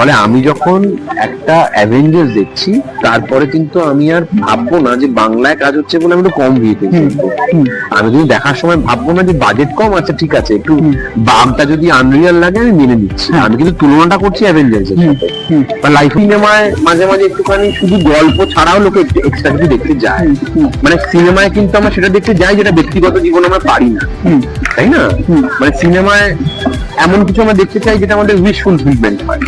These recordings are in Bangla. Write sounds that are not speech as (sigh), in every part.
ফলে আমি যখন একটা অ্যাভেঞ্জার্স দেখছি তারপরে কিন্তু আমি আর ভাববো না যে বাংলায় কাজ হচ্ছে বলে আমি একটু কম ভিড়তে আমি যদি দেখার সময় ভাববো না যে বাজেট কম আছে ঠিক আছে একটু বাঘটা যদি আনরিয়াল লাগে আমি মেনে নিচ্ছি। হ্যাঁ। আমি কিন্তু তুলনাটা করছি অ্যাভেঞ্জার্স এর সাথে। বা লাইফ সিনেমায় মাঝে মাঝে একটুখানি শুধু গল্প ছাড়াও লোকে একটু এক্সট্রা কিছু দেখতে যায়। মানে সিনেমায় কিন্তু আমরা সেটা দেখতে যাই যেটা ব্যক্তিগত জীবনে আমরা পারি না। তাই না? মানে সিনেমায় এমন কিছু আমরা দেখতে চাই যেটা আমাদের উইশ ফুলফিলমেন্ট হয়।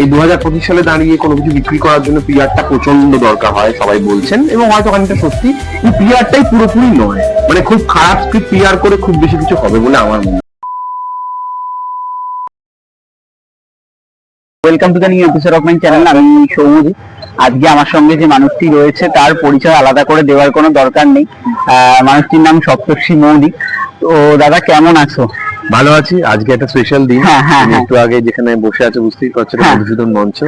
এই দু হাজার পঁচিশ সালে দাঁড়িয়ে কোনো কিছু বিক্রি করার জন্য পিআরটা প্রচণ্ড দরকার হয়, সবাই বলছেন, এবং হয়তো খানিকটা সত্যি এই পিআরটাই পুরোপুরি নয়। মানে খুব খারাপ স্ক্রিপ্ট পিআর করে খুব বেশি কিছু হবে বলে আমার মনে welcome to the new episode of my channel আমি সৌমজিৎ আজকে আমার সঙ্গে যে মানুষটি রয়েছে, তার পরিচয় আলাদা করে দেওয়ার কোনো দরকার নেই। মানুষটির নাম সপ্তর্ষি মৌলিক। তো দাদা, কেমন আছো? ভালো আছি। আজকে একটা স্পেশাল দিন। হ্যাঁ, হ্যাঁ, তুমি হ্যাঁ। একটু আগে যেখানে বসে আছে বুঝতেই পারছ। মধুসূদন মঞ্চ।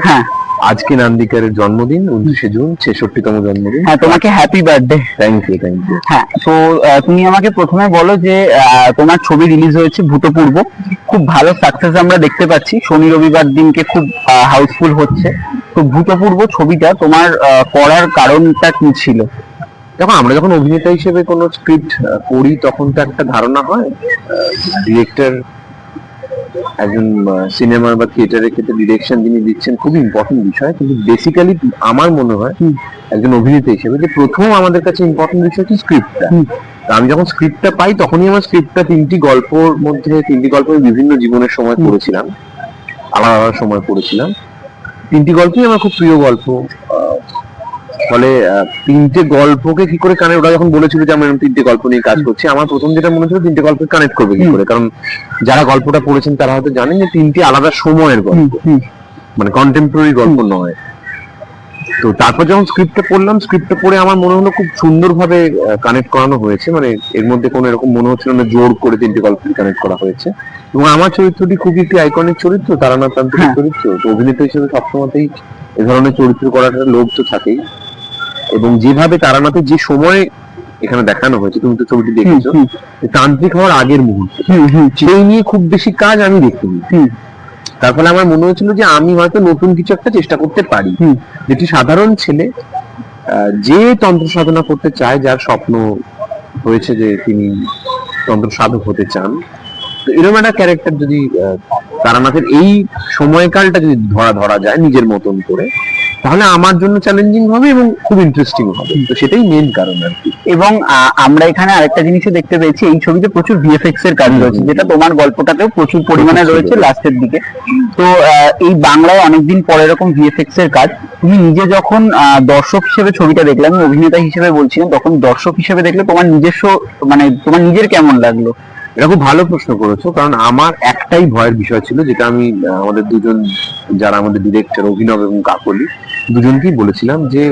আজকে নান্দিকারের জন্মদিন উনত্রিশে জুন ছেষট্টিতম জন্মদিন। হ্যাঁ তোমাকে happy birthday thank you thank you হ্যাঁ তো তুমি আমাকে প্রথমে বলো যে তোমার ছবি রিলিজ হয়েছে ভূতপূর্ব। খুব ভালো সাকসেস আমরা দেখতে পাচ্ছি। শনি রবিবার দিনকে খুব হাউসফুল হচ্ছে। তো ভূতপূর্ব ছবিটা তোমার করার কারণটা কি ছিল? দেখো আমরা যখন অভিনেতা হিসেবে কোনো স্ক্রিপ্ট পড়ি তখন তো একটা ধারণা হয় ডিরেক্টর একজন সিনেমা বা থিয়েটারের ক্ষেত্রে ডিরেকশন যিনি দিচ্ছেন খুব ইম্পর্টেন্ট বিষয়। কিন্তু বেসিক্যালি আমার মনে হয় একজন অভিনেতা হিসেবে যে প্রথম আমাদের কাছে ইম্পর্টেন্ট বিষয় হচ্ছে স্ক্রিপ্টটা। আমি যখন স্ক্রিপ্টটা পাই তখনই আমার স্ক্রিপ্টটা তিনটি গল্পর মধ্যে তিনটি গল্প আমি বিভিন্ন জীবনের সময় পড়েছিলাম আলাদা আলাদা সময় পড়েছিলাম। তিনটি গল্পই আমার খুব প্রিয় গল্প। ফলে তিনটে গল্পকে কি করে কানেক্ট ওরা যখন বলেছিল যে আমরা তিনটে গল্প নিয়ে কাজ করছি আমার প্রথম যেটা মনে হচ্ছিল তিনটে গল্পকে কানেক্ট করবে কি করে কারণ যারা গল্পটা পড়েছেন তারা হয়তো জানেন যে তিনটি আলাদা সময়ের গল্প। মানে কন্টেম্পোরারি গল্প নয়। তো তারপর যখন স্ক্রিপ্টটা পড়লাম স্ক্রিপ্টটা পড়ে আমার মনে হলো খুব সুন্দরভাবে কানেক্ট করানো হয়েছে। মানে এর মধ্যে কোনো এরকম মনে হচ্ছিল না জোর করে তিনটে গল্প কানেক্ট করা হয়েছে। এবং আমার চরিত্রটি খুবই একটি আইকনিক চরিত্র তারানাথ তান্ত্রিক হ্যাঁ। চরিত্র। তো অভিনেতা হিসেবে সবসময়তেই এ ধরনের চরিত্র করাটা লোভ তো থাকেই। এবং যেভাবে তারানাথের যে সময় এখানে দেখানো হয়েছে তুমি তো ছবিটি দেখেছ তান্ত্রিক হওয়ার আগের মুহূর্ত। সেই নিয়ে খুব বেশি কাজ আমি দেখিনি। হুম। তার ফলে আমার মনে হয়েছিল যে আমি হয়তো নতুন কিছু একটা চেষ্টা করতে পারি। যেটি সাধারণ ছেলে আহ, যে তন্ত্র সাধনা করতে চায় যার স্বপ্ন হয়েছে যে তিনি তন্ত্র সাধক হতে চান এরকম একটা ক্যারেক্টার যদি তারানাথের এই সময়কালটা যদি ধরা ধরা যায় নিজের মতন করে তাহলে আমার জন্য চ্যালেঞ্জিং হবে এবং খুব ইন্টারেস্টিং হবে। তো সেটাই মেন কারণ আর কি। এবং আমরা এখানে আরেকটা জিনিসও দেখতে পেয়েছি এই ছবিতে প্রচুর ভিএফএক্স এর কাজ রয়েছে যেটা তোমার গল্পটাতেও প্রচুর পরিমাণে রয়েছে লাস্টের দিকে। তো আহ, এই বাংলায় অনেকদিন পরে এরকম ভিএফএক্স এর কাজ তুমি নিজে যখন আহ, দর্শক হিসেবে ছবিটা দেখলে আমি অভিনেতা হিসেবে বলছিলাম তখন দর্শক হিসেবে দেখলে তোমার নিজস্ব মানে তোমার নিজের কেমন লাগল? এটা খুব ভালো প্রশ্ন করেছ, কারণ আমার একটাই ভয়ের বিষয় ছিল যেটা আমি আমাদের দুজন যারা আমাদের ডিরেক্টর অভিনব এবং কাকলি, দুজনকেই বলেছিলাম যে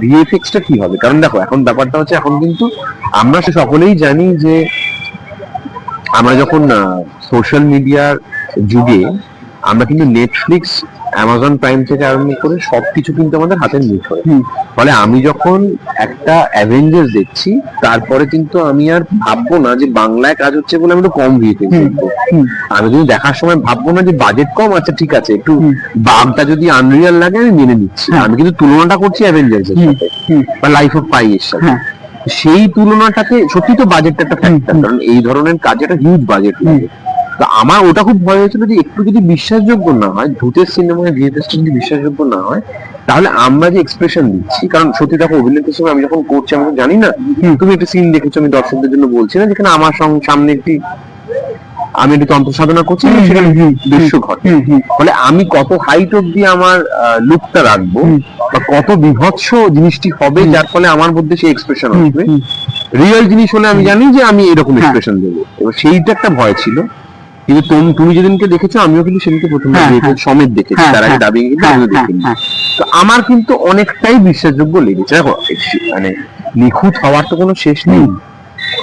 ভিএফএক্স টা কি হবে? কারণ দেখো, এখন ব্যাপারটা হচ্ছে এখন কিন্তু আমরা সে সকলেই জানি যে, আমরা যখন সোশ্যাল মিডিয়ার যুগে আমরা কিন্তু নেটফ্লিক্স অ্যামাজন প্রাইম থেকে আরম্ভ করে সবকিছু কিন্তু আমাদের হাতের মুঠোয়। ফলে আমি যখন একটা অ্যাভেঞ্জার্স দেখছি তারপরে কিন্তু আমি আর ভাববো না যে বাংলায় কাজ হচ্ছে বলে আমি একটু কম হুম। দেখব আমি যদি দেখার সময় ভাববো না যে বাজেট কম আছে ঠিক আছে একটু। বাঘটা যদি আনরিয়াল লাগে আমি মেনে নিচ্ছি হ্যাঁ। আমি কিন্তু তুলনাটা করছি অ্যাভেঞ্জার্স এর। সাথে বা লাইফ অফ পাই এর সাথে। সেই তুলনাটাকে সত্যি তো বাজেটটা একটা ফ্যাক্টর কারণ এই ধরনের কাজে একটা হিউজ বাজেট লাগে তো আমার ওটা খুব ভয় হয়েছিল যে একটু যদি বিশ্বাসযোগ্য না হয় ভূতের সিনেমায় ভিএফএস যদি বিশ্বাসযোগ্য না হয় তাহলে আমরা যে এক্সপ্রেশন দিচ্ছি কারণ সত্যি দেখো অভিনেতা হিসেবে আমি যখন করছি আমি জানি না তুমি একটা সিন দেখেছ আমি দর্শকদের জন্য বলছি না যেখানে আমার সঙ্গে সামনে একটি আমি একটি তন্ত্র সাধনা করছি সেখানে দৃশ্য ঘটে। ফলে আমি কত হাইট অব্দি আমার লুকটা রাখব বা কত বিভৎস জিনিসটি হবে যার ফলে আমার মধ্যে সেই এক্সপ্রেশন আসবে। রিয়েল জিনিস হলে আমি জানি যে আমি এরকম হ্যাঁ। এক্সপ্রেশন দেবো। এবার সেইটা একটা ভয় ছিল। কিন্তু তুমি যেদিনকে দেখেছ আমিও কিন্তু সেদিনকে প্রথম হ্যাঁ, দেখেছি, হ্যাঁ। সমেত দেখেছি হ্যাঁ, তার আগে। ডাবিং কিন্তু আমিও দেখিনি। তো আমার কিন্তু অনেকটাই বিশ্বাসযোগ্য লেগেছে দেখো মানে নিখুঁত হওয়ার তো কোনো শেষ নেই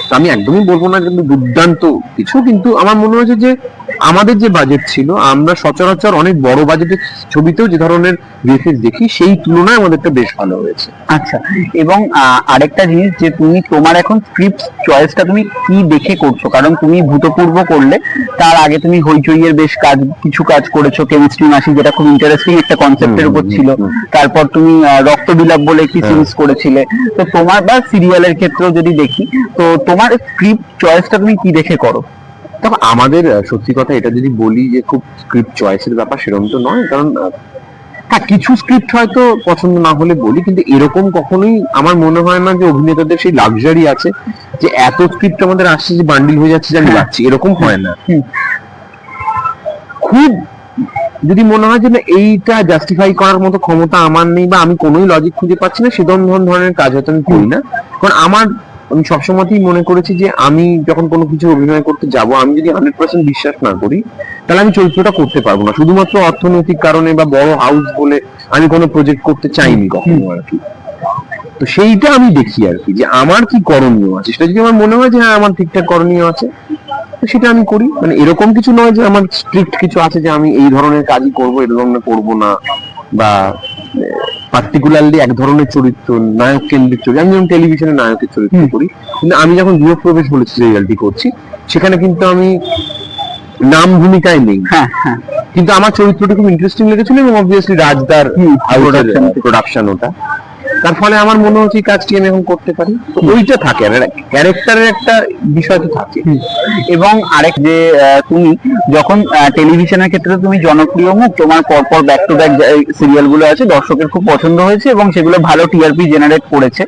তো আমি একদমই বলব না কিন্তু দুর্দান্ত কিছু কিন্তু আমার মনে হয়েছে যে আমাদের যে বাজেট ছিল আমরা সচরাচর অনেক বড় বাজেটের ছবিতেও যে ধরনের ভিএফএক্স দেখি সেই তুলনায় আমাদেরটা বেশ ভালো হয়েছে। আচ্ছা এবং আরেকটা জিনিস যে তুমি তোমার এখন স্ক্রিপ্ট চয়েসটা তুমি কি দেখে করছ? কারণ তুমি ভূতপূর্ব করলে তার আগে তুমি হইচইয়ের বেশ কাজ কিছু কাজ করেছ কেমিস্ট্রি মাসি যেটা খুব ইন্টারেস্টিং একটা কনসেপ্টের উপর ছিল। তারপর তুমি রক্ত বিলাপ বলে একটি হ্যাঁ। সিরিজ করেছিলে। তো তোমার বা সিরিয়ালের ক্ষেত্রেও যদি দেখি তো তোমার স্ক্রিপ্ট চয়েসটা তুমি কি দেখে করো? দেখো আমাদের সত্যি কথা এটা যদি বলি যে খুব স্ক্রিপ্ট চয়েসের ব্যাপার সেরকম তো নয়। কারণ হ্যাঁ কিছু স্ক্রিপ্ট হয়তো পছন্দ না হলে বলি কিন্তু এরকম কখনোই আমার মনে হয় না যে অভিনেতাদের সেই লাক্সারি আছে যে এত স্ক্রিপ্ট আমাদের আসছে যে বান্ডিল হয়ে যাচ্ছে যে আমি হ্যাঁ। যাচ্ছি এরকম হয় না। খুব যদি মনে হয় যে না এইটা জাস্টিফাই করার মতো ক্ষমতা আমার নেই বা আমি কোনোই লজিক খুঁজে পাচ্ছি না সেরকম ধরনের কাজ হয়তো আমি করি না। কারণ আমার আমি সবসময়তেই মনে করেছি যে আমি যখন কোনো কিছু অভিনয় করতে যাব আমি যদি হান্ড্রেড পার্সেন্ট বিশ্বাস না করি তাহলে আমি চরিত্রটা করতে পারব না। শুধুমাত্র অর্থনৈতিক কারণে বা বড় হাউস বলে আমি কোনো প্রজেক্ট করতে চাইনি কখনো আর কি। তো সেইটা আমি দেখি আর কি যে আমার কি করণীয় আছে? সেটা যদি আমার মনে হয় যে হ্যাঁ আমার ঠিকঠাক করণীয় আছে তো সেটা আমি করি। মানে এরকম কিছু নয় যে আমার স্ট্রিক্ট কিছু আছে যে আমি এই ধরনের কাজই করব এই ধরনের করব না বা পার্টিকুলারলি এক ধরনের চরিত্র নায়ক কেন্দ্রিক চরিত্র। আমি যেমন টেলিভিশনে নায়কের চরিত্র। করি কিন্তু আমি যখন গৃহপ্রবেশ বলে সিরিয়ালটি করছি সেখানে কিন্তু আমি নাম ভূমিকায় নেই। হ্যাঁ হ্যাঁ। কিন্তু আমার চরিত্রটি খুব ইন্টারেস্টিং লেগেছিল এবং অবভিয়াসলি রাজদার প্রোডাকশন ওটা। তার ফলে আমার মনে হচ্ছে কাজটি আমি এখন করতে পারি। তো ওইটা থাকে আর ক্যারেক্টারের একটা বিষয় তো থাকে। এবং আরেক যে তুমি যখন টেলিভিশনের ক্ষেত্রে তুমি জনপ্রিয় মুখ তোমার পরপর ব্যাক টু ব্যাক সিরিয়ালগুলো আছে দর্শকের খুব পছন্দ হয়েছে এবং সেগুলো ভালো টিআরপি জেনারেট করেছে।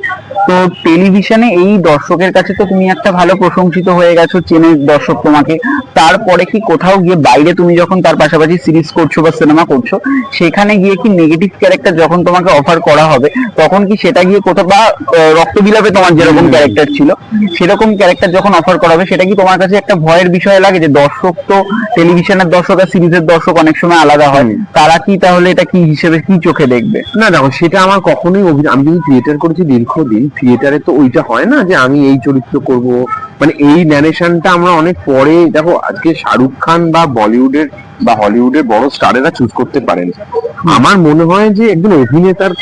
তো টেলিভিশনে এই দর্শকের কাছে তো তুমি একটা ভালো প্রশংসিত হয়ে গেছো চেনে দর্শক তোমাকে। তারপরে কি কোথাও গিয়ে বাইরে তুমি যখন তার পাশাপাশি সিরিজ করছ বা সিনেমা করছ সেখানে গিয়ে কি নেগেটিভ ক্যারেক্টার যখন তোমাকে অফার করা হবে তখন কি সেটা গিয়ে কোথাও বা আহ, রক্তবিলাপে তোমার যেরকম ক্যারেক্টার ছিল সেরকম ক্যারেক্টার যখন অফার করা হবে সেটা কি তোমার কাছে একটা ভয়ের বিষয় লাগে যে দর্শক তো টেলিভিশনের দর্শক আর সিরিজের দর্শক অনেক সময় আলাদা হয় তারা কি তাহলে এটা কি হিসেবে কি চোখে দেখবে? না দেখো সেটা আমার কখনোই আমি যদি থিয়েটার করেছি দীর্ঘদিন থিয়েটারে তো ওইটা হয় না যে আমি এই চরিত্র করব মানে এই ন্যারেশনটা আমরা অনেক পরে দেখো আজকে শাহরুখ খান বা বলিউডের বা হলিউডের বড় স্টারেরা চুজ করতে পারেন। আমার মনে হয় যে একজন অভিনেতার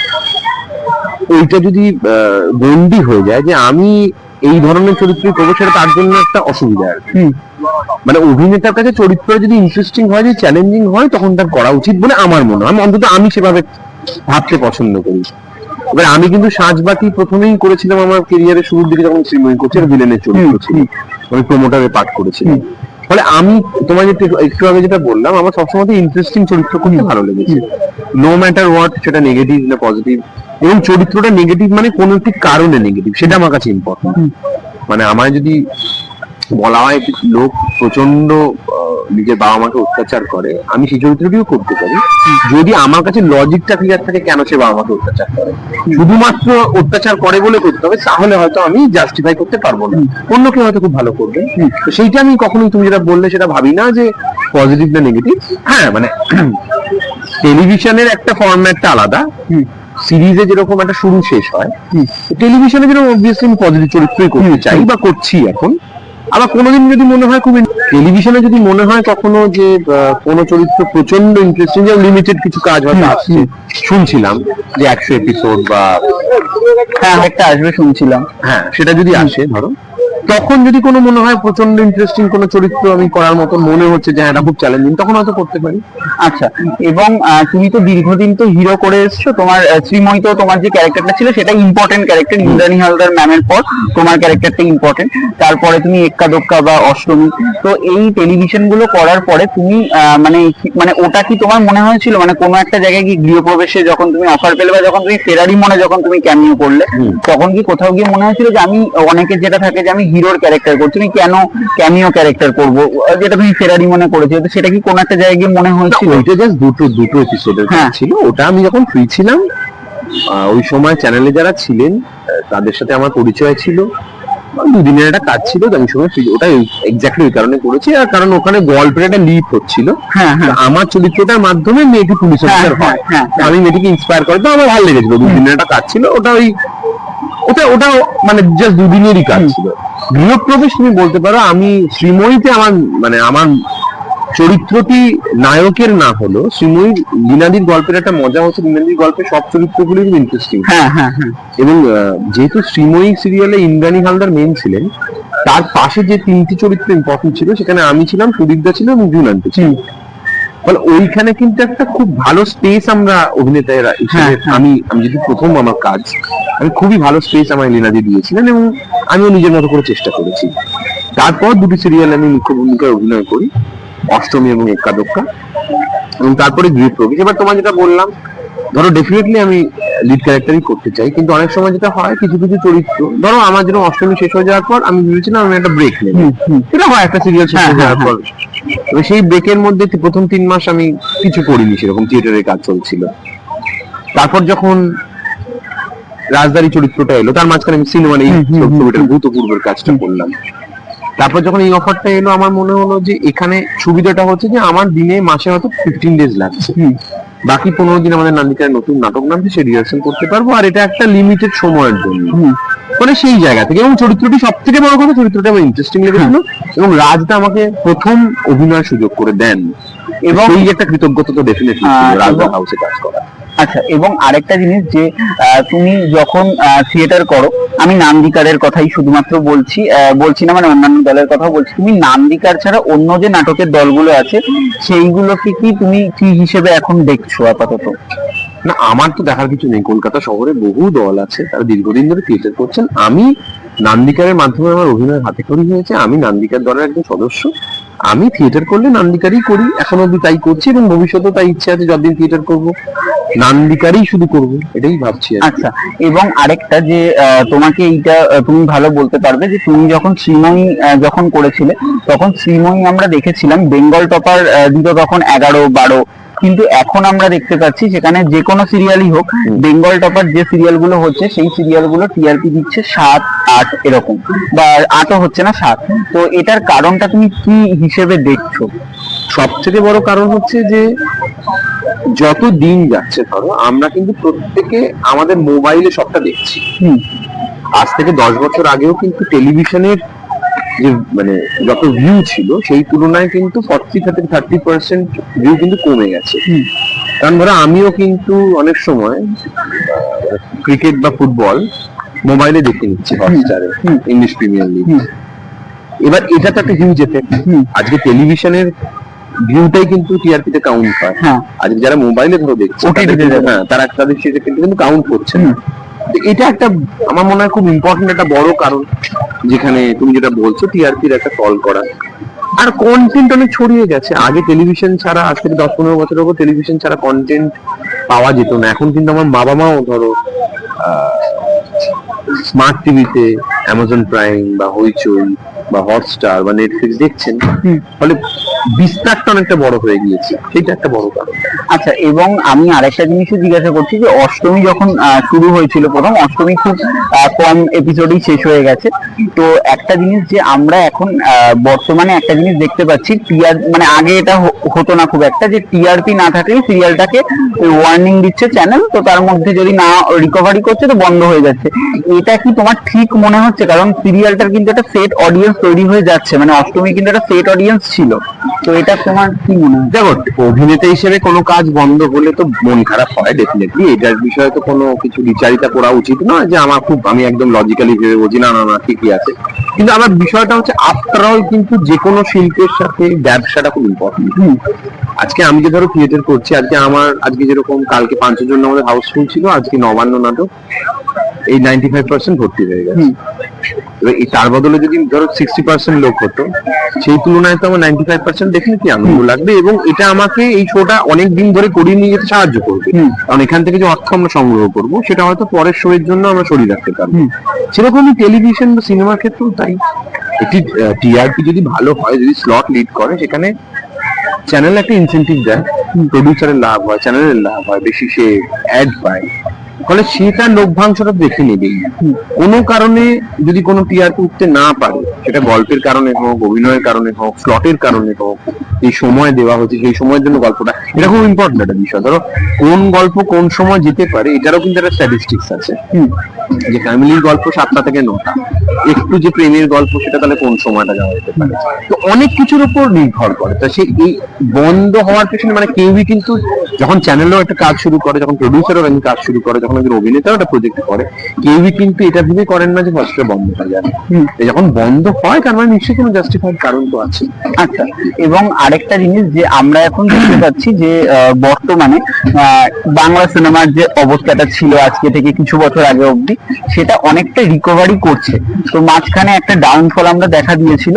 ওইটা যদি বন্দি হয়ে যায় যে আমি এই ধরনের চরিত্রই করব সেটা তার জন্য একটা অসুবিধা আর কি। মানে অভিনেতার কাছে চরিত্র যদি ইন্টারেস্টিং হয় যে চ্যালেঞ্জিং হয় তখন তার করা উচিত বলে আমার মনে হয়। অন্তত আমি সেভাবে ভাবতে পছন্দ করি। এবার আমি কিন্তু সাজবাতি প্রথমেই করেছিলাম আমার কেরিয়ারের শুরুর দিকে যখন শ্রীময়ী করছি ভিলেনের চরিত্র ছিল। আমি প্রমোটারে পাঠ করেছিলাম। ফলে আমি তোমার যেটা একটু আগে যেটা বললাম আমার সবসময় ইন্টারেস্টিং চরিত্র খুবই ভালো লেগেছে। নো ম্যাটার হোয়াট সেটা নেগেটিভ না পজিটিভ এবং চরিত্রটা নেগেটিভ মানে কোনো একটি কারণে নেগেটিভ সেটা আমার কাছে ইম্পর্টেন্ট। মানে আমার যদি বলা হয় লোক প্রচণ্ড নিজের বাবা মাকে অত্যাচার করে। আমি সেই চরিত্রটিও করতে পারি। যদি আমার কাছে লজিকটা ক্লিয়ার থাকে কেন সে বাবা মাকে অত্যাচার করে? শুধুমাত্র অত্যাচার করে বলে করতে হবে তাহলে হয়তো আমি জাস্টিফাই করতে পারব না। অন্য কেউ হয়তো খুব ভালো করবে। তো সেইটা আমি কখনোই তুমি যেটা বললে সেটা ভাবি না যে পজিটিভ না নেগেটিভ হ্যাঁ মানে (clears throat) টেলিভিশনের একটা ফরম্যাটটা আলাদা। সিরিজে যেরকম একটা শুরু শেষ হয় টেলিভিশনে যেরকম অবভিয়াসলি আমি পজিটিভ চরিত্রই করতে চাই বা করছি এখন। আবার কোনোদিন যদি মনে হয় খুব টেলিভিশনে যদি মনে হয় কখনো যে কোনো চরিত্র প্রচণ্ড ইন্টারেস্টিং যে লিমিটেড কিছু কাজ হয়তো আসছে। শুনছিলাম যে একশো এপিসোড বা হ্যাঁ একটা আসবে শুনছিলাম। হ্যাঁ সেটা যদি আসে ধরো। তখন যদি কোনো মনে হয় প্রচণ্ড ইন্টারেস্টিং কোনো চরিত্র আমি করার মতো মনে হচ্ছে যে হ্যাঁ এটা খুব চ্যালেঞ্জিং তখন হয়তো করতে পারি। আচ্ছা এবং তুমি তো দীর্ঘদিন তো হিরো করে এসছো তোমার শ্রীময়ী তো তোমার যে ক্যারেক্টারটা ছিল সেটা ইম্পর্টেন্ট ক্যারেক্টার ইন্দ্রাণী হালদার ম্যামের পর তোমার ক্যারেক্টারটা ইম্পর্টেন্ট তারপরে তুমি এক্কা দোক্কা বা অষ্টমী। তো এই টেলিভিশনগুলো করার পরে তুমি মানে মানে ওটা কি তোমার মনে হয়েছিল? মানে কোনো একটা জায়গায় কি গৃহপ্রবেশে যখন তুমি অফার পেলে বা যখন তুমি ফেরারি মনে যখন তুমি ক্যামিও করলে তখন কি কোথাও গিয়ে মনে হয়েছিল যে আমি অনেকের যেটা থাকে যে আমি হিরোর ক্যারেক্টার করছি আমি কেন ক্যামিও ক্যারেক্টার করব? যেটা তুমি ফেরারি মনে করেছ তো সেটা কি কোনো একটা জায়গায় গিয়ে মনে হয়েছিল? ওইটা জাস্ট দুটো দুটো এপিসোডের হ্যাঁ। ছিল। ওটা আমি যখন ফ্রি ছিলাম ওই সময় চ্যানেলে যারা ছিলেন তাদের সাথে আমার পরিচয় ছিল। দুদিনের একটা কাজ ছিল তো আমি সময় free- ওটা এক্স্যাক্টলি ওই কারণে করেছি। আর কারণ ওখানে গল্পের একটা লিপ হচ্ছিল। হ্যাঁ হ্যাঁ। আমার চরিত্রটার মাধ্যমে মেয়েটি পুলিশ অফিসার হ্যাঁ, আমি মেয়েটিকে ইন্সপায়ার করে তো আমার ভালো লেগেছিল। দুদিনের একটা কাজ ছিল ওটা ওই ওটা ওটা মানে জাস্ট দুদিনেরই কাজ ছিল। গৃহপ্রবেশ তুমি বলতে পারো আমি শ্রীময়ীতে আমার মানে আমার চরিত্রটি নায়কের না হলো শ্রীময়ী লীনাদির গল্পের একটা মজা হচ্ছে লীনাদির গল্পে সব চরিত্রগুলি খুব ইন্টারেস্টিং হ্যাঁ হ্যাঁ হ্যাঁ। এবং যেহেতু শ্রীময়ী সিরিয়ালে ইন্দ্রাণী হালদার মেন ছিলেন তার পাশে যে তিনটি চরিত্র ইম্পর্টেন্ট ছিল সেখানে আমি ছিলাম সুদীপদা ছিল এবং জুনান্তে ছিল। ফলে ওইখানে কিন্তু একটা খুব ভালো স্পেস আমরা অভিনেতারা হ্যাঁ, হ্যাঁ। আমি আমি যদি প্রথম আমার কাজ আমি খুবই ভালো স্পেস আমার লীনাদি দিয়েছিলেন এবং আমিও নিজের মতো করে চেষ্টা করেছি। তারপর দুটি সিরিয়াল আমি মুখ্য ভূমিকায় অভিনয় করি অষ্টমী এবং একাদক্কা। এবং তারপরে গৃহ প্রবেশ এবার তোমার যেটা বললাম ধরো ডেফিনেটলি আমি লিড ক্যারেক্টারই করতে চাই কিন্তু অনেক সময় যেটা হয় কিছু কিছু চরিত্র ধরো আমার যেরকম অষ্টমী শেষ হয়ে যাওয়ার পর আমি ভেবেছিলাম আমি একটা ব্রেক নেব। সেটা হয় একটা সিরিয়াল শেষ হ্যাঁ, হয়ে যাওয়ার হ্যাঁ, পর। তবে সেই ব্রেকের মধ্যে প্রথম তিন মাস আমি কিছু করিনি সেরকম থিয়েটারের কাজ চলছিল। তারপর যখন রাজদারি চরিত্রটা এলো তার মাঝখানে আমি সিনেমা এই ছবিটার ভূতপূর্বের কাজটা করলাম। তারপর যখন এই অফারটা এলো আমার মনে হলো যে এখানে সুবিধাটা হচ্ছে যে আমার দিনে মাসে হয়তো ফিফটিন ডেজ লাগছে। বাকি পনেরো দিন আমাদের নান্দিকার নতুন নাটক নামছে সে রিহার্সেল করতে পারব আর এটা একটা লিমিটেড সময়ের জন্য। মানে সেই জায়গা থেকে। এবং চরিত্রটি সব থেকে বড় কথা চরিত্রটা আমার ইন্টারেস্টিং লেগেছিল। এবং রাজটা আমাকে প্রথম অভিনয় সুযোগ করে দেন। এবং এই একটা কৃতজ্ঞতা তো ডেফিনেটলি হাউসে কাজ করা। আচ্ছা এবং আরেকটা জিনিস যে তুমি যখন থিয়েটার করো আমি নান্দিকারের কথাই শুধুমাত্র বলছি বলছি না মানে অন্যান্য দলের বলছি তুমি নান্দিকার ছাড়া অন্য যে নাটকের দলগুলো আছে সেইগুলোকে কি তুমি কি হিসেবে এখন দেখছ আপাতত? না আমার তো দেখার কিছু নেই। কলকাতা শহরে বহু দল আছে তারা দীর্ঘদিন ধরে থিয়েটার করছেন। আমি নান্দিকারের মাধ্যমে আমার অভিনয় হাতে খড়ি হয়েছে। আমি নান্দিকার দলের একজন সদস্য। আমি থিয়েটার করলে নান্দিকারই করি, এখন অব্দি তাই করছি এবং ভবিষ্যতে তাই ইচ্ছে আছে যতদিন থিয়েটার করব। নান্দিকারই শুধু করব, এটাই ভাবছি আচ্ছা এবং আরেকটা যে তোমাকে এইটা তুমি ভালো বলতে পারবে যে, তুমি যখন শ্রীময়ী যখন করেছিলে, তখন শ্রীময়ী আমরা দেখেছিলাম বেঙ্গল টপার দিত তখন এগারো, বারো। কিন্তু এখন আমরা দেখতে পাচ্ছি সেখানে যে কোনো সিরিয়ালই হোক, বেঙ্গল টপার যে সিরিয়ালগুলো হচ্ছে, সেই সিরিয়ালগুলো টিআরপি দিচ্ছে সাত, আট, এরকম। বা আটও হচ্ছে না সাত। তো এটার কারণটা তুমি কি হিসেবে দেখছ। সব থেকে বড় কারণ হচ্ছে যে যত দিন যাচ্ছে ধরো আমরা কিন্তু প্রত্যেকে আমাদের মোবাইলে সবটা দেখছি। আজ থেকে দশ বছর আগেও কিন্তু টেলিভিশনের যে মানে যত ভিউ ছিল সেই তুলনায় কিন্তু ফর্টি থেকে থার্টি পার্সেন্ট ভিউ কিন্তু কমে গেছে। কারণ ধরো আমিও কিন্তু অনেক সময় ক্রিকেট বা ফুটবল মোবাইলে দেখে নিচ্ছি হটস্টারে ইংলিশ প্রিমিয়ার লিগ। এবার এটা তো একটা হিউজ এফেক্ট আজকে টেলিভিশনের ভিউটাই কিন্তু টিআরপি তে কাউন্ট হয়। হ্যাঁ। আজকে যারা মোবাইলে ধরো দেখছে। হ্যাঁ তারা তাদের সেটা কিন্তু কিন্তু কাউন্ট করছে। এটা একটা আমার মনে হয় খুব ইম্পর্টেন্ট একটা বড় কারণ যেখানে তুমি যেটা বলছো টিআরপির একটা কল করা। আর কন্টেন্ট অনেক ছড়িয়ে গেছে। আগে টেলিভিশন ছাড়া আজ থেকে দশ পনেরো বছর আগে টেলিভিশন ছাড়া কন্টেন্ট পাওয়া যেত না। এখন কিন্তু আমার বাবা মাও ধরো স্মার্ট টিভিতে অ্যামাজন প্রাইম বা হইচই বা হটস্টার বা নেটফ্লিক্স দেখছেন ফলে বিস্তারটা অনেকটা বড় হয়ে গিয়েছে। সেটা একটা বড় কারণ। আচ্ছা এবং আমি আরেকটা জিনিসও জিজ্ঞাসা করছি যে অষ্টমী যখন শুরু হয়েছিল প্রথম অষ্টমী খুব কম এপিসোডেই শেষ হয়ে গেছে। তো একটা জিনিস যে আমরা এখন বর্তমানে একটা জিনিস দেখতে পাচ্ছি টিআর মানে আগে এটা হতো না খুব একটা যে টিআরপি না থাকলে সিরিয়ালটাকে ওয়ার্নিং দিচ্ছে চ্যানেল তো তার মধ্যে যদি না রিকভারি করছে তো বন্ধ হয়ে যাচ্ছে। এটা কি তোমার ঠিক মনে হচ্ছে? কারণ সিরিয়ালটার কিন্তু একটা সেট অডিয়েন্স তৈরি হয়ে যাচ্ছে মানে অষ্টমী কিন্তু একটা সেট অডিয়েন্স ছিল। তো এটা তোমার কি মনে হয়? দেখো, অভিনেতা হিসেবে কোনো কাজ বন্ধ হলে তো মন খারাপ হয় ডেফিনেটলি এটার বিষয়ে তো কোনো কিছু বিচারিতা করা উচিত নয় যে আমার খুব, আমি একদম লজিক্যালি ভেবে বলছি, না না না, ঠিকই আছে। কিন্তু আমার বিষয়টা হচ্ছে আফটার অল কিন্তু যে কোনো শিল্পের সাথে ব্যবসাটা খুব ইম্পর্টেন্ট আজকে আমি যে ধরো থিয়েটার করছি আজকে আমার আজকে যেরকম কালকে পাঁচশো জন আমাদের হাউসফুল ছিল আজকে নবান্ন নাটক এই নাইনটি ফাইভ পার্সেন্ট ভর্তি হয়ে গেছে। এবার এই তার বদলে যদি ধরো সিক্সটি পার্সেন্ট লোক হতো সেই তুলনায় তো আমার নাইনটি ফাইভ পার্সেন্ট ডেফিনেটলি আনন্দ লাগবে এবং এটা আমাকে এই শোটা অনেক দিন ধরে করিয়ে নিয়ে যেতে সাহায্য করবে। কারণ এখান থেকে যে অর্থ আমরা সংগ্রহ করব সেটা হয়তো পরের শোয়ের জন্য আমরা সরিয়ে রাখতে পারব। সেরকমই টেলিভিশন বা সিনেমার ক্ষেত্রেও তাই। একটি টিআরপি যদি ভালো হয় যদি স্লট লিড করে সেখানে চ্যানেল একটা ইনসেন্টিভ দেয়। প্রডিউসারের লাভ হয় চ্যানেলের লাভ হয় বেশি সে অ্যাড পায়। ফলে সে তার লভ্যাংশটা দেখে নেবেই কোনো কারণে যদি কোনো টিআরপি উঠতে না পারে, সেটা গল্পের কারণে হোক, অভিনয়ের কারণে হোক স্লটের কারণে হোক, এই সময় দেওয়া হচ্ছে, সেই সময়ের জন্য গল্পটা, এটা খুব ইম্পর্টেন্ট একটা বিষয়। ধরো, কোন গল্প কোন সময় যেতে পারে, এটারও কিন্তু একটা স্ট্যাটিস্টিক্স আছে। যে ফ্যামিলির গল্প সাতটা থেকে নটা, একটু যে প্রেমের গল্প, সেটা তাহলে কোন সময়টা যাওয়া যেতে পারে? তো অনেক কিছুর উপর নির্ভর করে। তা সেই এই বন্ধ হওয়ার পেছনে মানে কেউই কিন্তু, যখন চ্যানেলও একটা কাজ শুরু করে, যখন প্রডিউসারও কাজ শুরু করে যখন একজন অভিনেতাও একটা প্রজেক্ট করে কেউই কিন্তু এটা ভেবে করেন না যে ফার্স্টে বন্ধ হয়ে যাবে। যখন বন্ধ হয় তার মানে নিশ্চয়ই কোনো জাস্টিফাইড কারণ তো আছে। আচ্ছা এবং আরেকটা জিনিস যে আমরা এখন দেখতে পাচ্ছি যে বর্তমানে বাংলা সিনেমার যে অবস্থাটা ছিল আজকে থেকে কিছু বছর আগে অবধি সেটা অনেকটা রিকভারি করছে। তো মাঝখানে একটা ডাউনফল আমরা দেখা দিয়েছিল।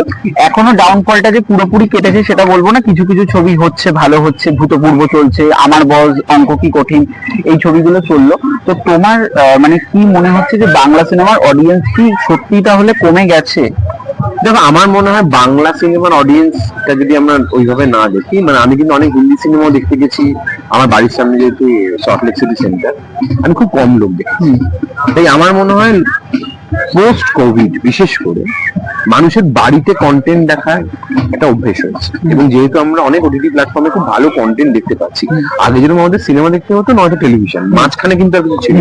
এখনও ডাউনফলটা যে পুরোপুরি কেটেছে সেটা বলব না কিছু কিছু ছবি হচ্ছে ভালো হচ্ছে ভূতপূর্ব চলছে আমার বয়স অঙ্ক কি কঠিন এই ছবিগুলো চলল। তো তোমার মানে কি মনে হচ্ছে যে বাংলা সিনেমার অডিয়েন্স কি সত্যি তাহলে কমে গেছে? দেখো আমার মনে হয় বাংলা সিনেমার অডিয়েন্সটা যদি আমরা ওইভাবে না দেখি মানে আমি কিন্তু অনেক হিন্দি সিনেমাও দেখতে গেছি আমার বাড়ির সামনে যেহেতু সল্টলেক সিটি সেন্টার আমি খুব কম লোক দেখি তাই আমার মনে হয় পোস্ট কোভিড বিশেষ করে মানুষের বাড়িতে কন্টেন্ট দেখার একটা অভ্যেস হয়েছে এবং যেহেতু আমরা অনেক ওটিটি প্ল্যাটফর্মে খুব ভালো কন্টেন্ট দেখতে পাচ্ছি আগে যেরকম আমাদের সিনেমা দেখতে হতো নয়তো টেলিভিশন মাঝখানে কিন্তু আর কিছু ছিল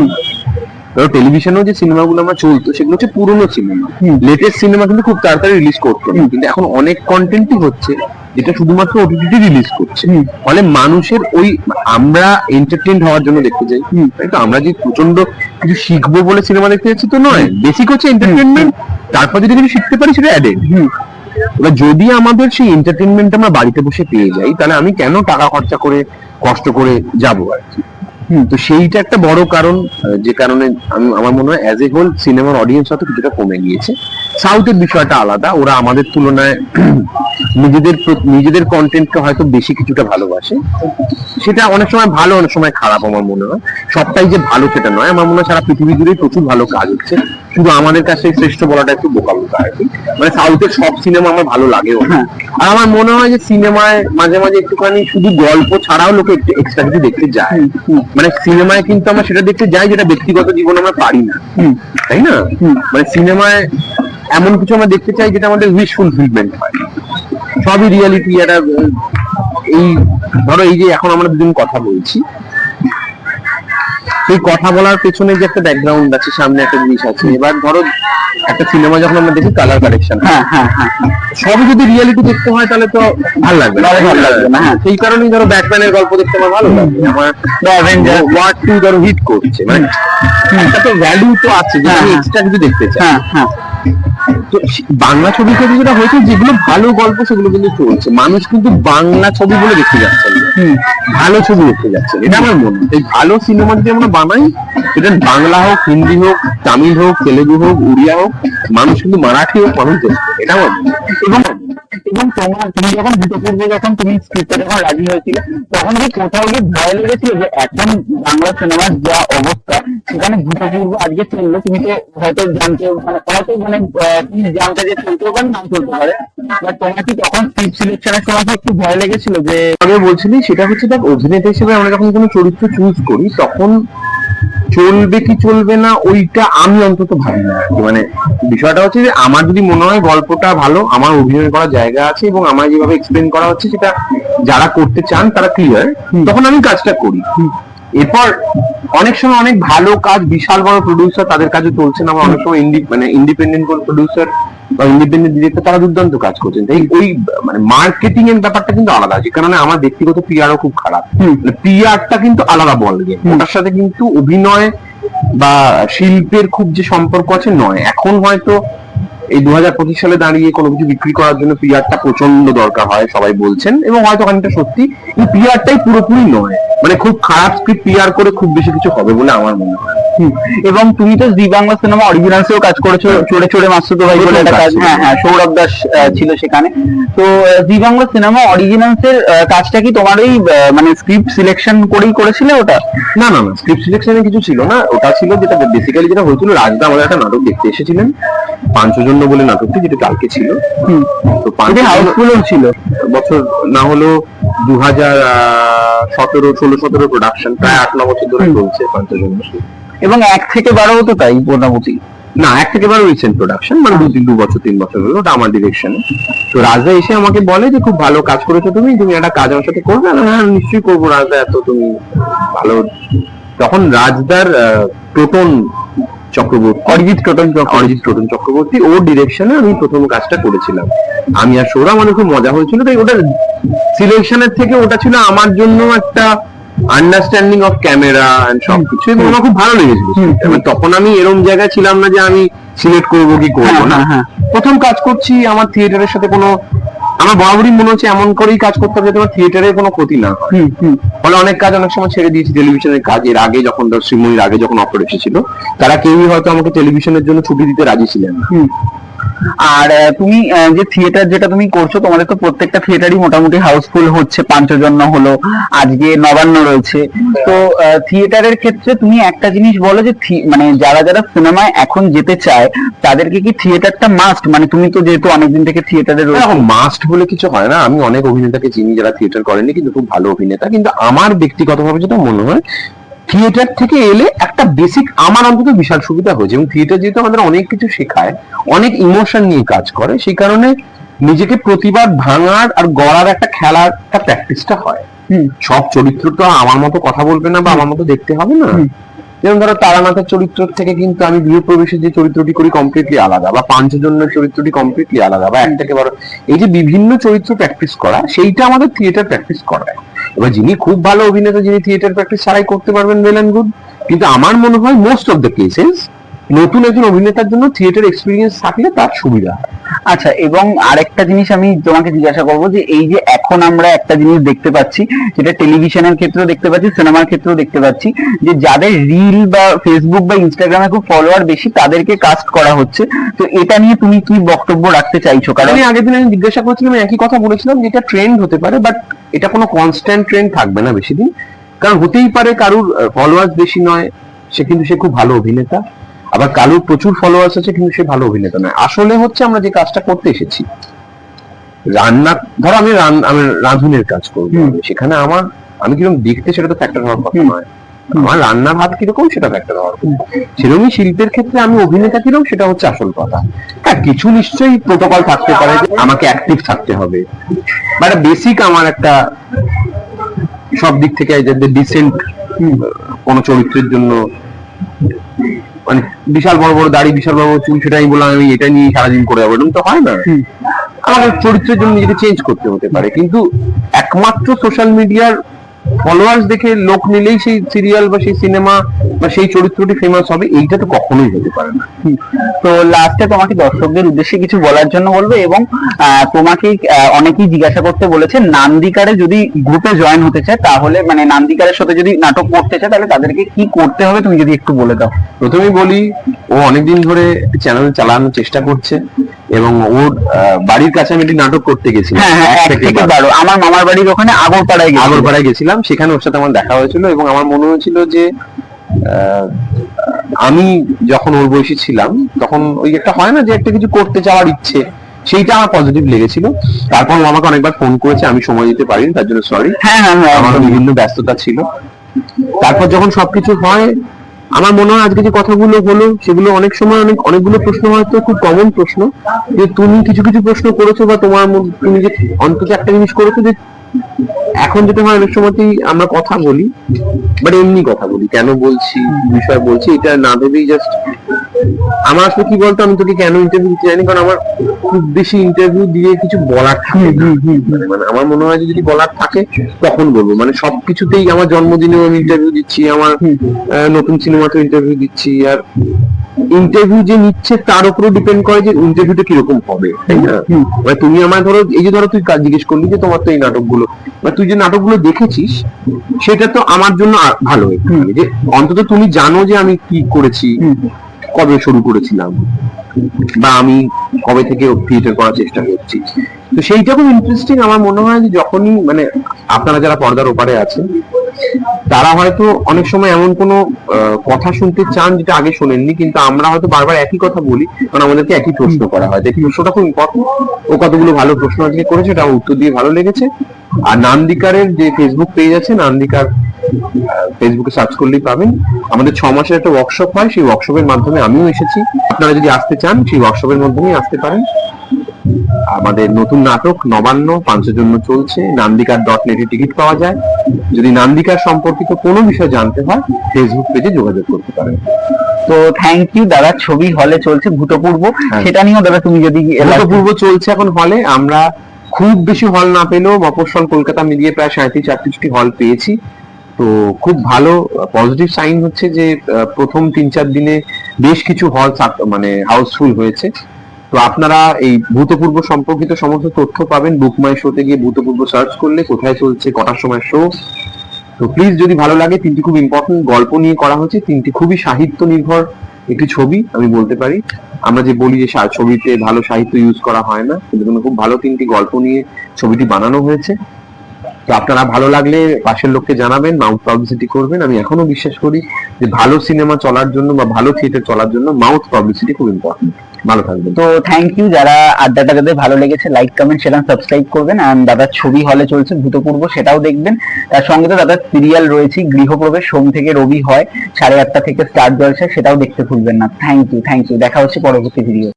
ধরো টেলিভিশনেও যে সিনেমাগুলো আমরা চলতো সেগুলো হচ্ছে পুরোনো সিনেমা। লেটেস্ট সিনেমা কিন্তু খুব তাড়াতাড়ি রিলিজ করতো। কিন্তু এখন অনেক কন্টেন্টই হচ্ছে যেটা শুধুমাত্র ওটিটিতে রিলিজ করছে। ফলে মানুষের ওই আমরা এন্টারটেইন হওয়ার জন্য দেখতে যাই হুম। তাই তো আমরা যে প্রচণ্ড কিছু শিখব বলে সিনেমা দেখতে যাচ্ছি তো নয়। বেসিক হচ্ছে এন্টারটেনমেন্ট তারপর যদি কিছু শিখতে পারি সেটা অ্যাডেড এবার যদি আমাদের সেই এন্টারটেনমেন্ট আমরা বাড়িতে বসে পেয়ে যাই তাহলে আমি কেন টাকা খরচা করে কষ্ট করে যাব আর কি? হুম। তো সেইটা একটা বড় কারণ যে কারণে আমি আমার মনে হয় অ্যাজ এ হোল সিনেমার অডিয়েন্স হয়তো কিছুটা কমে গিয়েছে। সাউথের বিষয়টা আলাদা। ওরা আমাদের তুলনায় নিজেদের নিজেদের কন্টেন্টকে হয়তো বেশি কিছুটা ভালোবাসে। সেটা অনেক সময় ভালো অনেক সময় খারাপ আমার মনে হয়। সবটাই যে ভালো সেটা নয়। আমার মনে হয় সারা পৃথিবী জুড়েই প্রচুর ভালো কাজ হচ্ছে। শুধু আমাদের কাছে শ্রেষ্ঠ বলাটা একটু বোকা বোকা আর কি। মানে সাউথের সব সিনেমা আমার ভালো লাগেও হ্যাঁ। আর আমার মনে হয় যে সিনেমায় মাঝে মাঝে একটুখানি শুধু গল্প ছাড়াও লোকে একটু এক্সট্রা কিছু দেখতে যায়। মানে সিনেমায় কিন্তু আমরা সেটা দেখতে যাই যেটা ব্যক্তিগত জীবনে আমরা পারি না। তাই না। মানে সিনেমায় এমন কিছু আমরা দেখতে চাই যেটা আমাদের উইশ ফুলফিলমেন্ট হয় সবই রিয়ালিটি একটা এই ধরো এই যে এখন আমরা দুজন কথা বলছি। সেই কথা বলার পেছনে যে একটা ব্যাকগ্রাউন্ড আছে সামনে একটা জিনিস আছে। এবার ধরো একটা সিনেমা যখন আমরা দেখি কালার কারেকশন হ্যাঁ হ্যাঁ হ্যাঁ হ্যাঁ। সবই যদি রিয়ালিটি দেখতে হয় তাহলে তো ভালো লাগবে ভালো লাগবে না, হ্যাঁ। সেই কারণেই ধরো ব্যাটম্যানের গল্প দেখতে আমার ভালো লাগে আমার টু ধরো হিট করছে। মানে একটা তো ভ্যালু তো আছে যে হ্যাঁ, আমি হ্যাঁ। এক্সট্রা কিছু দেখতে চাই। হ্যাঁ হ্যাঁ। তো বাংলা ছবি থেকে যেটা হয়েছে যেগুলো ভালো গল্প সেগুলো কিন্তু চলছে। মানুষ কিন্তু বাংলা ছবি বলে দেখতে যাচ্ছে ভালো ছবি দেখতে যাচ্ছে এটা আমার মনে এই ভালো সিনেমা যদি আমরা বানাই সেটা বাংলা হোক হিন্দি হোক তামিল হোক তেলেগু হোক উড়িয়া হোক মানুষ কিন্তু মারাঠি হোক মানুষ দেখছে এটা আমার। এবং এবং তোমার, তুমি যখন ভূতপূর্ব যখন তুমি স্ক্রিপ্টে যখন রাজি হয়েছিল, তখন কি কোথাও গিয়ে ভয় লেগেছিল যে এখন বাংলা সিনেমার যা অবস্থা, সেখানে ভূতপূর্ব আজকে চলল, তুমি তো হয়তো জানতে মানে হয়তো মানে তুমি জানতে যে চলতেও পারে নাম চলতে পারে। বাট তোমার কি তখন স্ক্রিপ্ট সিলেকশনের সময় একটু ভয় লেগেছিল যে আগে বলছিলি, সেটা হচ্ছে দেখ, অভিনেতা হিসেবে আমরা যখন কোনো চরিত্র চুজ করি, তখন চলবে কি চলবে না ওইটা আমি অন্তত ভাবি না। মানে বিষয়টা হচ্ছে যে আমার যদি মনে হয় গল্পটা ভালো আমার অভিনয় করার জায়গা আছে এবং আমার যেভাবে এক্সপ্লেন করা হচ্ছে সেটা যারা করতে চান তারা ক্লিয়ার তখন আমি কাজটা করি। এরপর অনেক সময় অনেক ভালো কাজ বিশাল বড় প্রডিউসার তাদের কাজে চলছে না আমার অনেক সময় ইন্ডি মানে ইন্ডিপেন্ডেন্ট কোন প্রডিউসার বা ইন্ডিপেন্ডেন্ট ডিরেক্টর তারা দুর্দান্ত কাজ করছেন। তাই ওই মানে মার্কেটিং এর ব্যাপারটা কিন্তু আলাদা যে কারণ আমার ব্যক্তিগত পিআরও খুব খারাপ। পিআরটা কিন্তু আলাদা বল গেম ওটার সাথে কিন্তু অভিনয় বা শিল্পের খুব যে সম্পর্ক আছে নয়। এখন হয়তো এই দু হাজার পঁচিশ সালে দাঁড়িয়ে কোনো কিছু বিক্রি করার জন্য পিআরটা প্রচণ্ড দরকার হয় সবাই বলছেন। এবং হয়তো খানিকটা সত্যি কিন্তু পিআরটাই পুরোপুরি নয়। মানে খুব খারাপ স্ক্রিপ্ট পিআর করে খুব বেশি কিছু হবে বলে আমার মনে হয়। এবং তুমি তো জি বাংলা সিনেমা অরিজিনালসেও কাজ করেছ চড়ে চড়ে মাসুদ ভাই বলে একটা কাজ হ্যাঁ হ্যাঁ সৌরভ দাস ছিল সেখানে। তো জি বাংলা সিনেমা অরিজিনালস এর কাজটা কি তোমার ওই মানে স্ক্রিপ্ট সিলেকশন করেই করেছিলে ওটা? না না না স্ক্রিপ্ট সিলেকশনে কিছু ছিল না। ওটা ছিল যেটা বেসিক্যালি যেটা হয়েছিল রাজদা আমাদের একটা নাটক দেখতে এসেছিলেন। পাঞ্চজন্য বলে নাটকটি যেটা কালকে ছিল। তো পাঞ্চজন্য ছিল। বছর না হলো দু হাজার সতেরো ষোলো সতেরো প্রোডাকশন প্রায় আট ন বছর ধরে চলছে পাঞ্চজন্য এবং এক থেকে বারো তো তাই মোটামুটি না এক থেকে বারো রিসেন্ট প্রোডাকশন মানে দু তিন দু বছর তিন বছর হলো ওটা আমার ডিরেকশনে তো রাজদা এসে আমাকে বলে যে খুব ভালো কাজ করেছ তুমি তুমি একটা কাজ আমার সাথে করবে? না হ্যাঁ নিশ্চয়ই করব রাজদা এত তুমি ভালো। তখন রাজদার টোটন চক্রবর্তী। অরিজিৎ টোটন অরিজিৎ টোটন চক্রবর্তী। ডিরেকশনে আমি প্রথম কাজটা করেছিলাম। আমি আর সৌরা খুব মজা হয়েছিল। তাই ওটা সিলেকশনের থেকে ওটা ছিল আমার জন্য একটা আন্ডারস্ট্যান্ডিং অফ ক্যামেরা এন্ড সবকিছু এবং আমার খুব ভালো লেগেছিল। তখন আমি এরম জায়গায় ছিলাম না যে আমি সিলেক্ট করব কি করব হ্যাঁ, না। হ্যাঁ, হ্যাঁ। প্রথম কাজ করছি আমার থিয়েটারের সাথে কোনো আমার বরাবরই মনে হচ্ছে এমন করেই কাজ করতে হবে তোমার থিয়েটারে থিয়েটারের কোনো ক্ষতি না হয়। ফলে অনেক কাজ অনেক সময় ছেড়ে দিয়েছি টেলিভিশনের কাজ। এর আগে যখন ধর শ্রীময়ীর আগে যখন অপারেশন ছিল তারা কেউই হয়তো আমাকে টেলিভিশনের জন্য ছুটি দিতে রাজি ছিলেন না। আর তুমি যে থিয়েটার যেটা তুমি করছ তোমাদের তো প্রত্যেকটা থিয়েটারই মোটামুটি হাউসফুল হচ্ছে পাঞ্চজন্য হলো আজকে নবান্ন রয়েছে। তো থিয়েটারের ক্ষেত্রে তুমি একটা জিনিস বলো যে মানে যারা যারা সিনেমায় এখন যেতে চায় তাদেরকে কি থিয়েটারটা মাস্ট মানে তুমি তো যেহেতু অনেকদিন থেকে থিয়েটারে রয়েছে। মাস্ট বলে কিছু হয় না। আমি অনেক অভিনেতাকে চিনি যারা থিয়েটার করেনি কিন্তু খুব ভালো অভিনেতা। কিন্তু আমার ব্যক্তিগতভাবে যেটা মনে হয় থিয়েটার থেকে এলে একটা বেসিক আমার অন্তত বিশাল সুবিধা হয়েছে। এবং থিয়েটার যেহেতু আমাদের অনেক কিছু শেখায় অনেক ইমোশন নিয়ে কাজ করে সেই কারণে নিজেকে প্রতিবার ভাঙার আর গড়ার একটা খেলার একটা প্র্যাকটিসটা হয়। সব চরিত্র তো আমার মতো কথা বলবে না বা আমার মতো দেখতে হবে না। যেমন ধরো তারানাথের চরিত্র থেকে কিন্তু আমি গৃহপ্রবেশের যে চরিত্রটি করি কমপ্লিটলি আলাদা, বা পাঞ্চজন্যের চরিত্রটি কমপ্লিটলি আলাদা, বা একটাকে বড় এই যে বিভিন্ন চরিত্র প্র্যাকটিস করা, সেইটা আমাদের থিয়েটার প্র্যাকটিস করা এবার যিনি খুব ভালো অভিনেতা, যিনি থিয়েটার প্র্যাকটিস ছাড়াই করতে পারবেন ওয়েল অ্যান্ড গুড কিন্তু আমার মনে হয় মোস্ট অফ দ্য কেসেস নতুন একজন অভিনেতার জন্য থিয়েটার এক্সপিরিয়েন্স থাকলে তার সুবিধা হয়। আচ্ছা এবং আরেকটা জিনিস আমি তোমাকে জিজ্ঞাসা করব যে এই যে এখন আমরা একটা জিনিস দেখতে পাচ্ছি যেটা টেলিভিশনের ক্ষেত্রেও দেখতে পাচ্ছি সিনেমার ক্ষেত্রেও দেখতে পাচ্ছি যে যাদের রিল বা ফেসবুক বা ইনস্টাগ্রামে খুব ফলোয়ার বেশি তাদেরকে কাস্ট করা হচ্ছে। তো এটা নিয়ে তুমি কি বক্তব্য রাখতে চাইছো? কারণ আমি আগের দিন আমি জিজ্ঞাসা করছিলাম একই কথা বলেছিলাম যে এটা ট্রেন্ড হতে পারে বাট এটা কোনো কনস্ট্যান্ট ট্রেন্ড থাকবে না বেশি দিন। কারণ হতেই পারে কারুর ফলোয়ার্স বেশি নয় সে কিন্তু সে খুব ভালো অভিনেতা। আবার কারুর প্রচুর ফলোয়ার্স আছে কিন্তু সে ভালো অভিনেতা নয়। আসলে হচ্ছে আমরা যে কাজটা করতে এসেছি রান্না ধরো আমি আমি রাঁধুনের কাজ করব। সেখানে আমার আমি কীরকম দেখতে সেটা তো ফ্যাক্টর হওয়ার কথা নয়। আমার রান্নার হাত কীরকম সেটা ফ্যাক্টর হওয়ার কথা। সেরকমই শিল্পের ক্ষেত্রে আমি অভিনেতা কীরকম সেটা হচ্ছে আসল কথা। হ্যাঁ কিছু নিশ্চয়ই প্রোটোকল থাকতে পারে যে আমাকে অ্যাক্টিভ থাকতে হবে। বা একটা বেসিক আমার একটা সব দিক থেকে ডিসেন্ট কোন চরিত্রের জন্য মানে বিশাল বড় বড় দাড়ি বিশাল বড় বড় চুল সেটা আমি বললাম আমি এটা নিয়ে সারাদিন করে যাব। এরকম তো হয় না। আমাদের আমাকে চরিত্রের জন্য নিজেকে চেঞ্জ করতে হতে পারে কিন্তু একমাত্র সোশ্যাল মিডিয়ার ফলোয়ার্স দেখে লোক নিলেই সেই সিরিয়াল বা সেই সিনেমা বা সেই চরিত্রটি ফেমাস হবে এইটা তো কখনোই হতে পারে না। তো লাস্টে তোমাকে দর্শকদের উদ্দেশ্যে কিছু বলার জন্য বলব এবং তোমাকে অনেকেই জিজ্ঞাসা করতে বলেছে নান্দিকারে যদি গ্রুপে জয়েন হতে চায় তাহলে মানে নান্দিকারের সাথে যদি নাটক করতে চায় তাহলে তাদেরকে কি করতে হবে তুমি যদি একটু বলে দাও। প্রথমেই বলি ও অনেকদিন ধরে চ্যানেল চালানোর চেষ্টা করছে। এবং ওর বাড়ির কাছে আমি একটি নাটক করতে গেছিলাম। হ্যাঁ হ্যাঁ। বারো আমার মামার বাড়ির ওখানে আগরপাড়ায় আগরপাড়ায় গেছিলাম সেখানে ওর সাথে আমার দেখা হয়েছিল এবং আমার মনে হয়েছিল যে আমি যখন ওর বয়সী ছিলাম তখন ওই একটা হয় না যে একটা কিছু করতে চাওয়ার ইচ্ছে সেইটা আমার পজিটিভ লেগেছিল। তারপর ও আমাকে অনেকবার ফোন করেছে আমি সময় দিতে পারিনি তার জন্য সরি হ্যাঁ হ্যাঁ হ্যাঁ। আমার বিভিন্ন ব্যস্ততা ছিল। তারপর যখন সবকিছু হয় আমার মনে হয় আজকে যে কথাগুলো হলো, সেগুলো অনেক সময় অনেক, অনেকগুলো প্রশ্ন হয়তো খুব কমন প্রশ্ন। যে তুমি কিছু কিছু প্রশ্ন করেছ বা তোমার তুমি যে অন্তত একটা জিনিস করেছ যে এখন যেটা হয়, অনেক সময়তেই আমরা কথা বলি বাট এমনি কথা বলি। কেন বলছি? বিষয় বলছি, এটা না ভেবেই জাস্ট আমার আসলে কি বলতো আমি তোকে কেন ইন্টারভিউ দিতে জানি কারণ আমার খুব বেশি ইন্টারভিউ দিয়ে কিছু বলার থাকে। মানে আমার মনে হয় যে যদি বলার থাকে তখন বলব মানে সবকিছুতেই আমার জন্মদিনেও আমি ইন্টারভিউ দিচ্ছি আমার নতুন সিনেমাতে ইন্টারভিউ দিচ্ছি আর ইন্টারভিউ যে নিচ্ছে তার উপরে ডিপেন্ড করে যে ইন্টারভিউটা কীরকম হবে তাই না। মানে তুমি আমার ধরো এই যে ধরো তুই কাজ জিজ্ঞেস করলি যে তোমার তো এই নাটকগুলো বা তুই যে নাটকগুলো দেখেছিস সেটা তো আমার জন্য ভালো একটুখানি। যে অন্তত তুমি জানো যে আমি কি করেছি। কবে শুরু করেছিলাম? বা আমি কবে থেকে থিয়েটার করার চেষ্টা করছি? তো সেইটা খুব ইন্টারেস্টিং আমার মনে হয় যে যখনই মানে আপনারা যারা পর্দার ওপারে আছেন, তারা হয়তো অনেক সময় এমন কোনো কথা শুনতে চান যেটা আগে শোনেননি, কিন্তু আমরা হয়তো বারবার একই কথা বলি, কারণ আমাদেরকে একই প্রশ্ন করা হয়। দেখি প্রশ্নটা খুব ইম্পর্টেন্ট ও কতগুলো ভালো প্রশ্ন আজকে করেছে আমার উত্তর দিয়ে ভালো লেগেছে। আর নান্দিকারের যে ফেসবুক পেজ আছে, নান্দিকার ফেসবুকে সার্চ করলেই পাবেন। আমাদের ছ মাসের একটা ওয়ার্কশপ হয় সেই ওয়ার্কশপের মাধ্যমে আমিও এসেছি। আপনারা যদি আসতে চান সেই ওয়ার্কশপের মাধ্যমেই আসতে পারেন। আমাদের নতুন নাটক নবান্ন পাঁচের জন্য চলছে নান্দিকার ডট নেটে টিকিট পাওয়া যায়। যদি নান্দিকার সম্পর্কিত কোনো বিষয় জানতে হয় ফেসবুক পেজে যোগাযোগ করতে পারেন। তো থ্যাংক ইউ দাদা ছবি হলে চলছে ভূতপূর্ব। হ্যাঁ। সেটা নিয়েও দাদা তুমি যদি পূর্ব চলছে এখন হলে আমরা খুব বেশি হল না পেলেও মফস্বল কলকাতা মিলিয়ে প্রায় সাঁত্রিশ আটত্রিশটি হল পেয়েছি। তো খুব ভালো পজিটিভ সাইন হচ্ছে যে প্রথম তিন চার দিনে বেশ কিছু হল মানে হাউসফুল হয়েছে। তো আপনারা এই ভূতপূর্ব সম্পর্কিত সমস্ত তথ্য পাবেন। বুকমাই শোতে গিয়ে ভূতপূর্ব সার্চ করলে কোথায় চলছে কটার সময় শো তো প্লিজ যদি ভালো লাগে, তিনটি খুব ইম্পর্টেন্ট গল্প নিয়ে করা হয়েছে তিনটি খুবই সাহিত্য নির্ভর একটি ছবি, আমি বলতে পারি। আমরা যে বলি যে ছবিতে ভালো সাহিত্য ইউজ করা হয় না, কিন্তু খুব ভালো তিনটি গল্প নিয়ে ছবিটি বানানো হয়েছে। তো আপনারা ভালো লাগলে পাশের লোককে জানাবেন, মাউথ পাবলিসিটি করবেন। আমি এখনও বিশ্বাস করি যে ভালো সিনেমা চলার জন্য বা ভালো থিয়েটার চলার জন্য মাউথ পাবলিসিটি খুব ইম্পর্টেন্ট ভালো থাকবেন। তো থ্যাংক ইউ যারা আড্ডাটা যাদের ভালো লেগেছে লাইক কমেন্ট সেটা সাবস্ক্রাইব করবেন। আর দাদার ছবি হলে চলছে, ভূতপূর্ব সেটাও দেখবেন। তার সঙ্গে তো দাদার সিরিয়াল রয়েছে, গৃহপ্রবেশ, সোম থেকে রবি হয়, সাড়ে আটটা থেকে স্টার জলসা, সেটাও দেখতে ভুলবেন না। থ্যাংক ইউ থ্যাংক ইউ দেখা হচ্ছে পরবর্তী ভিডিও